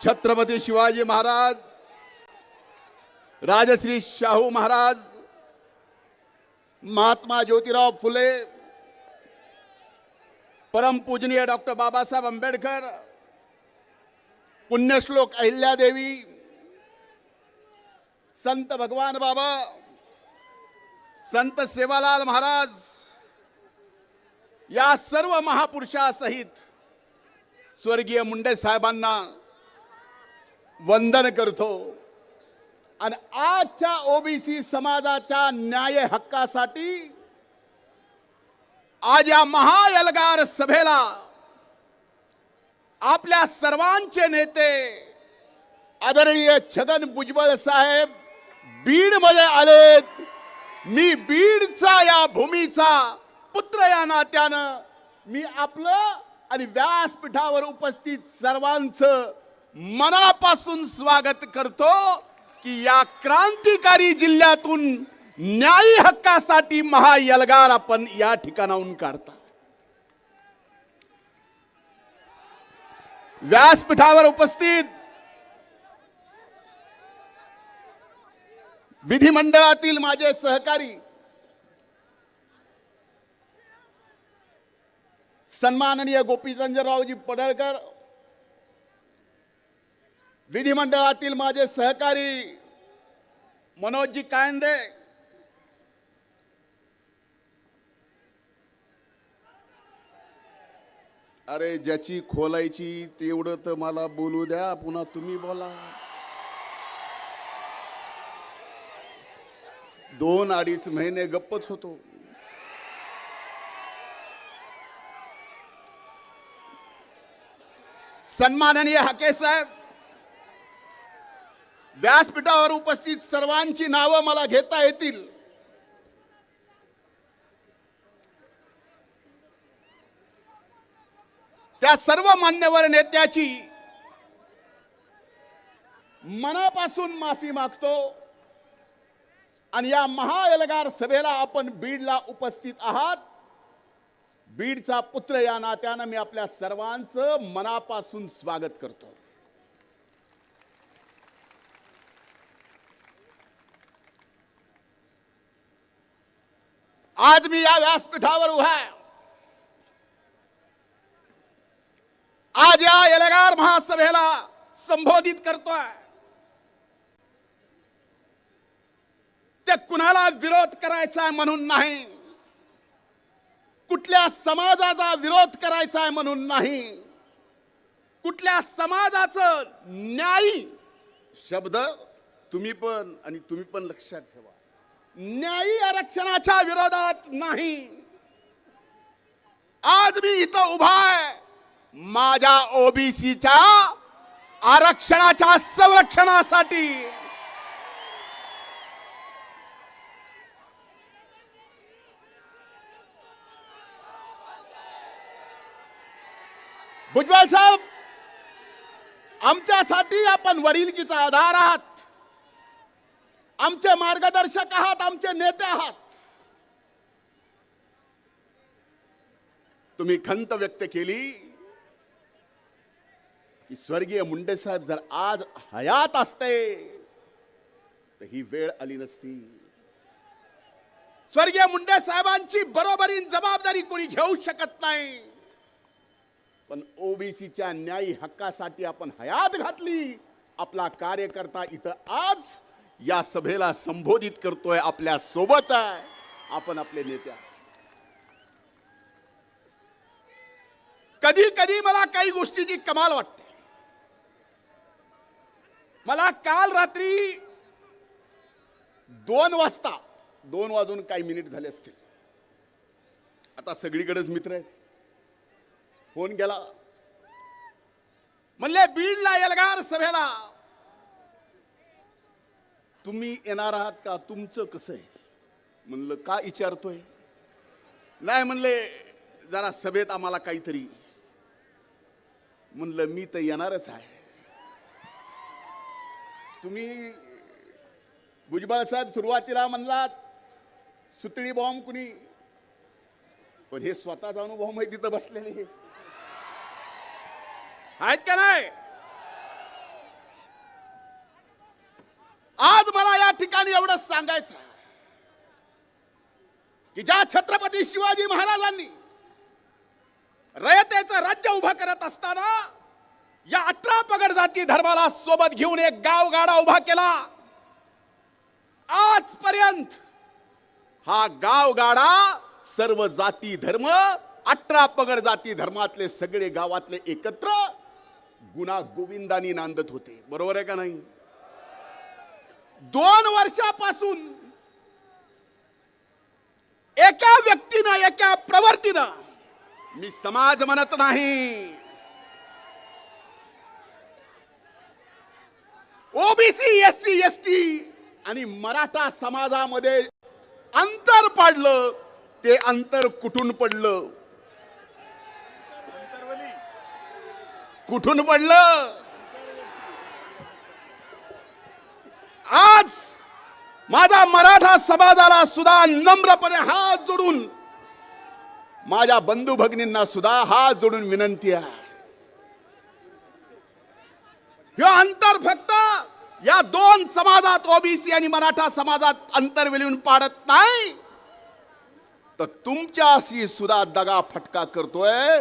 छत्रपती शिवाजी महाराज राजश्री शाहू महाराज महात्मा ज्योतिराव फुले परमपूजनीय डॉक्टर बाबासाहेब आंबेडकर पुण्यश्लोक अहिल्यादेवी संत भगवान बाबा संत सेवालाल महाराज या सर्व महापुरुषासहित स्वर्गीय मुंडे साहेबांना वंदन करतो. आणि आजच्या ओबीसी समाजाच्या न्याय हक्कासाठी आज या महायलगार सभेला आपल्या सर्वांचे नेते आदरणीय छगन भुजबळ साहेब बीडमध्ये आलेत. मी बीडचा या भूमीचा पुत्र या नात्यानं मी आपलं आणि व्यासपीठावर उपस्थित सर्वांचं मनापासून स्वागत करतो की या क्रांतिकारी जिल्ह्यातून न्यायी हक्कासाठी महायलगार आपण या ठिकाणाहून काढता. व्यासपीठावर उपस्थित विधिमंडळातील माझे सहकारी सन्माननीय गोपीचंद्ररावजी पडळकर विधिमंडळातील माझे सहकारी मनोजजी कायंदे अरे ज्याची खोलायची तेवढं तर मला बोलू द्या पुन्हा तुम्ही बोला. दोन अडीच महिने गप्पच होतो. सन्माननीय हाके साहेब व्यासपीठावर उपस्थित सर्वांची नावं मला घेता येतील. त्या सर्व मान्यवर नेत्याची मनापासून माफी मागतो आणि या महाएल्गार सभेला आपण बीडला उपस्थित आहात. बीडचा पुत्र या नात्यानं मी आपल्या सर्वांचं मनापासून स्वागत करतो. आज मी या व्यासपीठावर उभा आहे आज या एलेगार महासभेला संबोधित करतोय ते कुणाला विरोध करायचा आहे म्हणून नाही। कुठल्या समाजाचा विरोध करायचा आहे म्हणून नाही। कुठल्या समाजाचं न्यायी शब्द तुम्ही पण आणि तुम्ही पण लक्षात ठेवा। न्यायी आरक्षणाच्या विरोधात नाही. आज मी इथं उभा आहे. माझ्या ओबीसीच्या आरक्षणाच्या संरक्षणासाठी. भुजबळ साहेब आमच्यासाठी आपण वडिलकीचा आधार आहात. आमचे मार्गदर्शक आहात आमचे नेते आहात. तुम्ही खंत व्यक्त केली की स्वर्गीय मुंडे साहेब जर आज हयात असते तर ही वेळ आली नसती. स्वर्गीय मुंडे साहेबांची बरोबरी जबाबदारी कोणी घेऊ शकत नाही. पण ओबीसीच्या न्यायी हक्कासाठी आपण हयात घातली. आपला कार्यकर्ता इथं आज या सभेला संबोधित करतोय आपल्यासोबत आहे. आपण आपले नेत्या. कधी कधी मला काही गोष्टीची कमाल वाटते. मला काल रात्री दोन वाजता दोन वाजून काही मिनिट झाले असतील. आता सगळीकडेच मित्र आहेत. फोन गेला. म्हणले बीडला एल्गार सभेला तुम्ही येणार आहात का? तुमचं कसं आहे? म्हणलं का विचारतोय? नाही म्हणले जरा सभेत आम्हाला काहीतरी. म्हणलं मी तर येणारच आहे. तुम्ही भुजबळ साहेब सुरुवातीला म्हणलात सुतळी बॉम्ब कुणी? पण हे स्वतःचा अनुभव माहिती तिथं बसलेले. आहेत का नाही? आज मला या ठिकाणी एवढंच सांगायचं की ज्या छत्रपती शिवाजी महाराजांनी रयतेचं राज्य उभं करत असताना या अठरा पगड जाती धर्माला सोबत घेऊन एक गाव गाडा उभा केला. आजपर्यंत हा गाव गाडा सर्व जाती धर्म अठरा पगड जाती धर्मातले सगळे गावातले एकत्र गुणा गोविंदानी नांदत होते. बरोबर आहे का नाही? दोन वर्षापासून एका व्यक्तीनं एका प्रवर्तीनं मी समाज म्हणत नाही. OBC S C S T आणि मराठा समाजामध्ये अंतर पडलं ते अंतर कुठून पडलं? कुठून पडलं? आज माझा मराठा समाजाला सुद्धा नम्रपणे हात जोडून माझ्या बंधू भगिनींना सुद्धा हात जोडून विनंती आहे. हे अंतर फक्त या दोन समाजात ओबीसी आणि मराठा समाजात अंतर विलवून पाडत नाही. तर तुमच्याशी सुद्धा दगा फटका करतोय.